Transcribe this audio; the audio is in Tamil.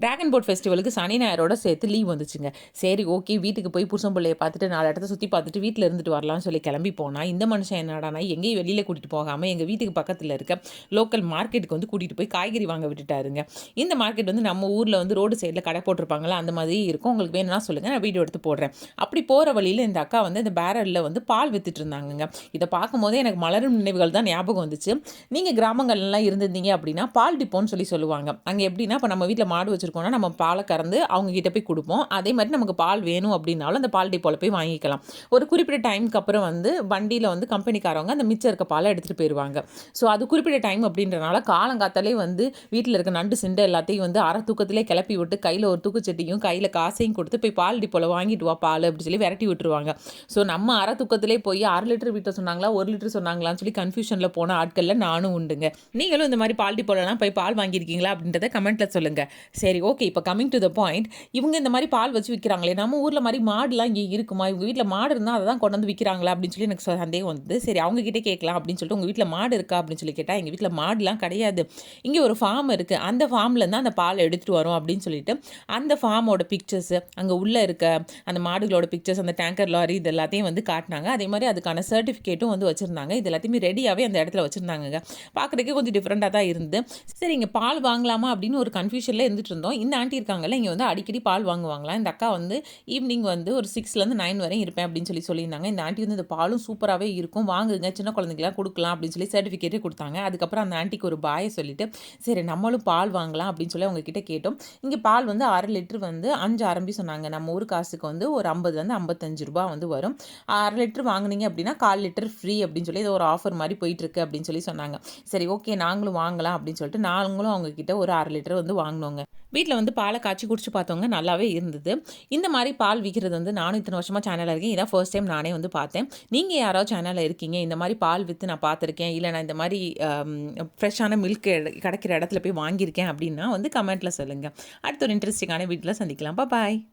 டிராகன் போட் ஃபெஸ்டிவலுக்கு சனி ஞாயிறோட சேர்த்து லீவ் வந்துச்சுங்க. சரி ஓகே வீட்டுக்கு போய் புருஷன் பிள்ளைய பார்த்துட்டு நாலு இடத்த சுற்றி பார்த்துட்டு வீட்டில் இருந்துட்டு வரலாம்னு சொல்லி கிளம்பி போனால் இந்த மனுஷன் என்னடானா எங்கேயும் வெளியில் கூட்டிகிட்டு போகாமல் எங்கள் வீட்டுக்கு பக்கத்தில் இருக்க லோக்கல் மார்க்கெட்டுக்கு வந்து கூட்டிகிட்டு போய் காய்கறி வாங்க விட்டுட்டாருங்க. இந்த மார்க்கெட் வந்து நம்ம ஊரில் வந்து ரோடு சைடில் கடை போட்டிருப்பாங்களா அந்த மாதிரி இருக்கும். உங்களுக்கு வேணும்னா சொல்லுங்கள் நான் வீடியோ எடுத்து போடுறேன். அப்படி போகிற வழியில் இந்த அக்கா வந்து இந்த பேரலில் வந்து பால் வித்துட்டு இருந்தாங்கங்க. இதை பார்க்கும்போதே எனக்கு மலரும் நினைவுகள் தான் ஞாபகம் வந்துச்சு. நீங்கள் கிராமங்கள்லாம் இருந்திருந்தீங்க அப்படின்னா பால் டிப்போன்னு சொல்லி சொல்லுவாங்க. அங்கே எப்படின்னா இப்போ நம்ம வீட்டில் மாடு வச்சுருக்கோம்னா நம்ம பாலை கறந்து அவங்கக்கிட்ட போய் கொடுப்போம். அதே மாதிரி நமக்கு பால் வேணும் அப்படின்னாலும் அந்த பால் டிப்போவில் போய் வாங்கிக்கலாம். ஒரு குறிப்பிட்ட டைமுக்கு அப்புறம் வந்து வண்டியில் வந்து கம்பெனிக்காரவங்க அந்த மிச்சம் இருக்க பாலை எடுத்துகிட்டு போயிடுவாங்க ஸோ அது குறிப்பிட்ட டைம் அப்படின்றனால காலங்காத்தாலே வந்து வீட்டில் இருக்க நண்டு சிண்டை எல்லாத்தையும் வந்து அரை தூக்கத்திலே கிளப்பி விட்டு கையில் ஒரு தூக்குச்சட்டியும் கையில் காசையும் கொடுத்து போய் பால் டிப்போவில் வாங்கிட்டு வா பால் அப்படி சொல்லி விரட்டி விட்டுருவாங்க. ஸோ நம்ம அரை தூக்கத்திலே போய் அரை லிட்டர் வீட்டை சொன்னாங்களா ஒரு லிட்டர் சொன்னாங்களான்னு சொல்லி கன்ஃபியூஷனில் போன ஆட்களில் நானும் உண்டுங்க. நீங்களும் இந்த மாதிரி பால் டிப்போலலாம் போய் பால் வாங்கியிருக்கீங்களா அப்படின்றத கமெண்ட்டில் சொல்லுங்கள் சரி. சரி ஓகே இப்போ கம்மிங் டு த பாயிண்ட் இவங்க இந்த மாதிரி பால் வச்சு விற்கிறாங்களே நம்ம ஊரில் மாதிரி மாடுலாம் இங்கே இருக்குமா? இவங்க வீட்டில் மாடு இருந்தால் அதை தான் கொண்டு வந்து விற்கிறாங்களா அப்படின்னு சொல்லி எனக்கு சந்தேகம் வந்து சரி அவங்க கிட்டே கேட்கலாம் அப்படின்னு சொல்லிட்டு உங்கள் வீட்டில் மாடு இருக்கா? அப்படின்னு சொல்லி கேட்டால் எங்கள் வீட்டில் மாடுலாம் கிடையாது. இங்கே ஒரு ஃபார்ம் இருக்குது அந்த ஃபார்மில் தான் அந்த பால் எடுத்துகிட்டு வரோம் அப்படின்னு சொல்லிட்டு அந்த ஃபார்மோட பிக்சர்ஸ் அங்கே உள்ளே இருக்க அந்த மாடுகளோட பிக்சர்ஸ் அந்த டேங்கர் லாரி இது எல்லாத்தையும் வந்து காட்டினாங்க. அதே மாதிரி அதுக்கான சர்டிஃபிகேட்டும் வந்து வச்சுருந்தாங்க. இது எல்லாத்தையுமே ரெடியாகவே அந்த இடத்துல வச்சுருந்தாங்க பார்க்குறதுக்கே கொஞ்சம் டிஃப்ரெண்ட்டாக தான் இருந்து சரி இங்கே பால் வாங்கலாமா அப்படின்னு ஒரு கன்ஃபியூஷனில் இருந்துட்டு இருந்தோம். இந்த ஆண்டி இருக்காங்கல்ல இங்கே வந்து அடிக்கடி பால் வாங்குவாங்களாம் இந்த அக்கா வந்து ஈவினிங் வந்து ஒரு சிக்ஸ்லேருந்து நைன் வரையும் இருப்பேன் அப்படின்னு சொல்லி சொல்லியிருந்தாங்க. இந்த ஆண்டி வந்து இந்த பாலும் சூப்பராகவே இருக்கும். வாங்குங்க சின்ன குழந்தைங்களாம் கொடுக்கலாம் அப்படின்னு சொல்லி சர்டிஃபிகேட்டே கொடுத்தாங்க. அதுக்கப்புறம் அந்த ஆண்டிக்கு ஒரு பாயை சொல்லிட்டு சரி நம்மளும் பால் வாங்கலாம் அப்படின்னு சொல்லி அவங்கக்கிட்ட கேட்டோம். இங்கே பால் வந்து அரை லிட்டர் வந்து அஞ்சு ஆரம்பி சொன்னாங்க. நம்ம ஊர் காசுக்கு வந்து ஒரு ஐம்பதுலேருந்து ஐம்பத்தஞ்சு ரூபா வந்து வரும். அரை லிட்டர் வாங்குனீங்க அப்படின்னா கால் லிட்டர் ஃப்ரீ அப்படின்னு சொல்லி இது ஒரு ஆஃபர் மாதிரி போயிட்டுருக்கு அப்படின்னு சொல்லி சொன்னாங்க. சரி ஓகே நாங்களும் வாங்கலாம் அப்படின்னு சொல்லிட்டு நாங்களும் அவங்கக்கிட்ட ஒரு அரை லிட்டர் வந்து வாங்கினோங்க. வீட்டில் வந்து பாலை காய்ச்சி குடிச்சு பார்த்தவங்க நல்லாவே இருந்தது. இந்த மாதிரி பால் விற்கிறது வந்து நானும் இத்தனை வருஷமாக சேனலில் இருக்கேன். இதான் ஃபர்ஸ்ட் டைம் நானே வந்து பார்த்தேன். நீங்கள் யாராவது சேனலில் இருக்கீங்க? இந்த மாதிரி பால் விற்று நான் பார்த்துருக்கேன். இல்லை நான் இந்த மாதிரி ஃப்ரெஷ்ஷான மில்க் கிடைக்கிற இடத்துல போய் வாங்கியிருக்கேன் அப்படின்னா வந்து கமெண்ட்டில் சொல்லுங்கள் அடுத்த ஒரு இன்ட்ரெஸ்டிங்கான வீட்டில் சந்திக்கலாம். பாய்